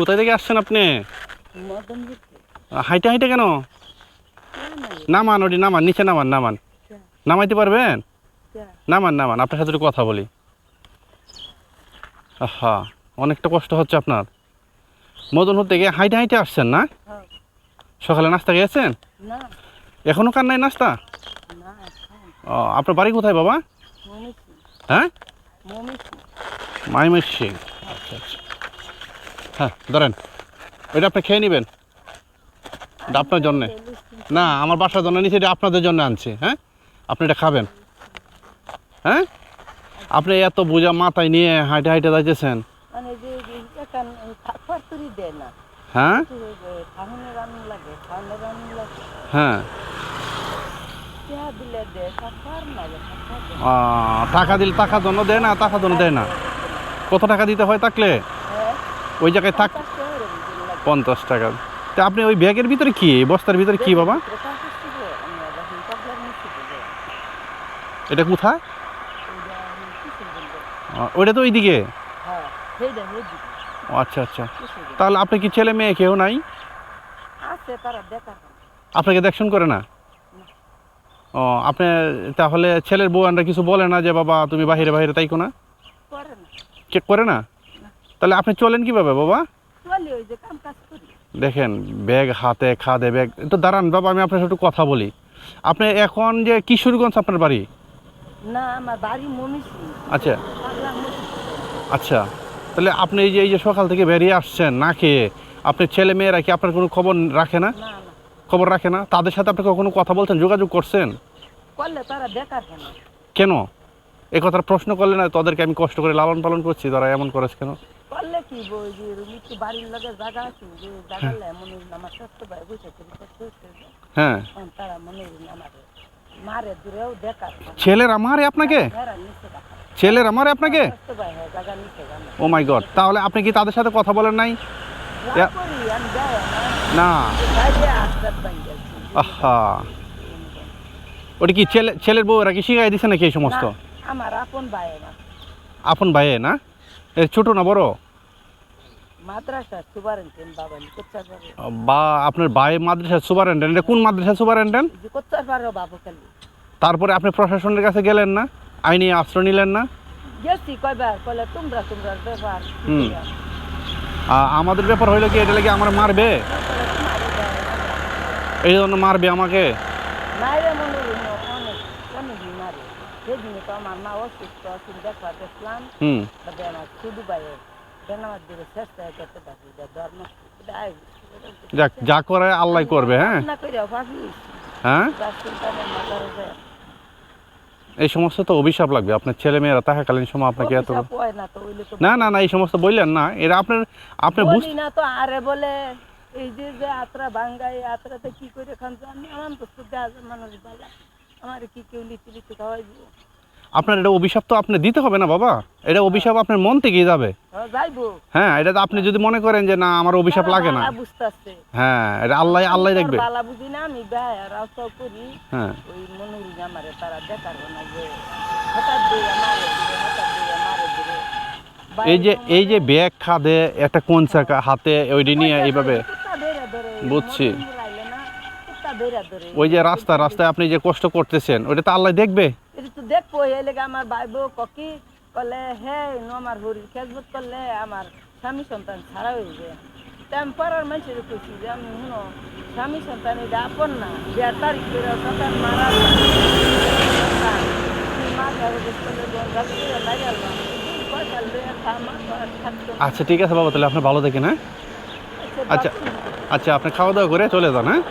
কোথায় থেকে আসছেন আপনি? হাইটে হাইটে কেন? নামান ওটি নামান নিচে নামান নামান। নামাইতে পারবেন? নামান নামান আপনার সাথে একটু কথা বলি। আহা অনেকটা কষ্ট হচ্ছে আপনার। মদনপুর থেকে হাইটে হাইটে আসছেন না। সকালে নাস্তা খেয়েছেন? এখনও কার নাই নাস্তা? ও আপনার বাড়ি কোথায় বাবা? হ্যাঁ? মাইমের সিং আচ্ছা আচ্ছা। হ্যাঁ ধরেন ওইটা আপনি খেয়ে নেবেন। এটা আপনার জন্যে। না আমার বাসার জন্য নিচে এটা আপনাদের জন্য আনছি হ্যাঁ? আপনি এটা খাবেন। হ্যাঁ? আপনি এত বোঝা মাথায় নিয়ে হাইটে হাইটে যাইতেছেন। মানে হ্যাঁ? হ্যাঁ। দিলে টাকা দিলে টাকার জন্য দেয় না টাকার জন্য দেয় না। কত টাকা দিতে হয় থাকলে? ওই জায়গায় থাক। পঞ্চাশ টাকা। তা আপনি ওই ব্যাগের ভিতরে কি? বস্তার ভিতরে কি বাবা? এটা কোথায়? ওইটা তো ওইদিকে? আচ্ছা আচ্ছা। তাহলে আপনি কি ছেলে মেয়ে কেউ নাই। আপনাকে দেখশন করে না? ও আপনি তাহলে ছেলের বউ আনরা কিছু বলে না যে বাবা তুমি বাহিরে বাহিরে করে না। চেক করে না? তাহলে আপনি চলেন কীভাবে বাবা। দেখেন ব্যাগ হাতে খাদে ব্যাগ। একটু দাঁড়ান বাবা আমি আপনার সাথে একটু কথা বলি। আপনি এখন যে কিশোরগঞ্জ আপনার বাড়ি? না আমার বাড়ি আচ্ছা। আচ্ছা। তাহলে আপনি এই যে এই যে সকাল থেকে বেরিয়ে আসছেন না খেয়ে আপনার ছেলে মেয়েরা কি আপনার কোনো খবর রাখে না? খবর রাখে না? তাদের সাথে আপনি কখনো কথা বলছেন যোগাযোগ করছেন? করলে তারা বেকার কেন? কেন? এই কথার প্রশ্ন করলে না তাদেরকে আমি কষ্ট করে লালন পালন করছি তারা এমন করেছে কেন? করলে কি বই যে বাড়ির লগে জায়গা আছে? যে জায়গালে মনে হয় আমার স্বাস্থ্য ভাই বসে করি হ্যাঁ। তারা মনে হয় আমার মারে দূরেও বেকার ছেলের আমারে আপনাকে? নিচে ছেলের আমারে আপনাকে ভাই হয় জায়গা ও মাই গড তাহলে আপনি কি তাদের সাথে কথা বলেন নাই? না। আহা। ওটা কি ছেলে ছেলের বউরা কি শিখাই দিছে নাকি এই সমস্ত? আমার আপন ভাই আপন ভাইয়ে না? এর ছোট না বড়? বা আপনার ভাই মাদ্রাসা সুপারেন্টেন্ট এটা কোন মাদ্রাসা সুপারেন্টেন্ট তারপরে আপনি প্রশাসনের কাছে গেলেন না? আইনি আশ্রয় নিলেন না। আমাদের ব্যাপার হইল কি এটা লাগে আমার মারবে? এই জন্য মারবে আমাকে? হুম। যে যাক করে আল্লাহ করবে হ্যাঁ? হ্যাঁ? এই সমস্ত তো অভিশাপ লাগবে আপনার ছেলে মেয়েরা থাকাকালীন সময় আপনাকে এত না না না এই সমস্ত বললেন না এটা আপনার আপনি বুঝ না তো আরে বলে এই যে যে আত্রা ভাঙ্গাই আত্রাতে কি করে খান আমি আমার তো মানুষ বালা আমার কি কেউ লিচি লিচি খাওয়াই আপনার এটা অভিশাপ তো আপনি দিতে হবে না বাবা। এটা অভিশাপ আপনার মন থেকেই যাবে। হ্যাঁ, হ্যাঁ এটা তো আপনি যদি মনে করেন যে না আমার অভিশাপ লাগে না। হ্যাঁ এটা আল্লাহ আল্লাহ দেখবে। হ্যাঁ। এই যে এই যে ব্যাগ খাদে একটা কোন চাকা হাতে ওইটি নিয়ে এইভাবে বুঝছি। ওই যে রাস্তা রাস্তায় আপনি যে কষ্ট করতেছেন ওটা তো আল্লাহ দেখবে। এটা তো দেখব এই লেগে আমার ভাই বউ ককি কলে হে নো আমার হরির খেজবত করলে আমার স্বামী সন্তান ছাড়া হয়ে যায়। তা আমি পাড়ার মানুষের কইছি যে আমি শুনো স্বামী সন্তান এটা আপন না বিয়ার তারিখ করে সন্তান মারা আচ্ছা ঠিক আছে বাবা তাহলে আপনি ভালো থাকেন হ্যাঁ? আচ্ছা। আচ্ছা আপনি খাওয়া দাওয়া করে চলে যান হ্যাঁ?